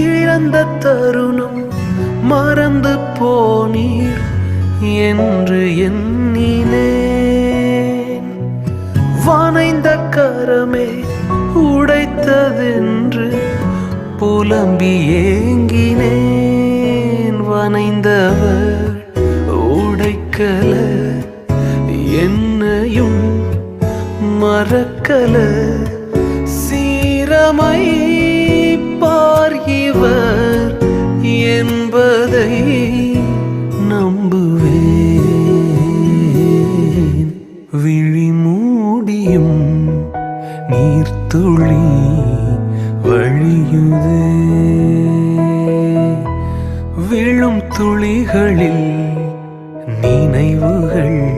இழந்த தருணம் மறந்து போனீர் என்று எண்ணினேன். வனைந்த கரமே உடைத்ததென்று புலம்பி ஏங்கினேன். வனைந்தவர் உடைக்கல என்னையும் மறக்கல. என்பதை நம்புவேன். விழி மூடியும் நீர்த்துளி வழியுதே. விழும் துளிகளில் நினைவுகள்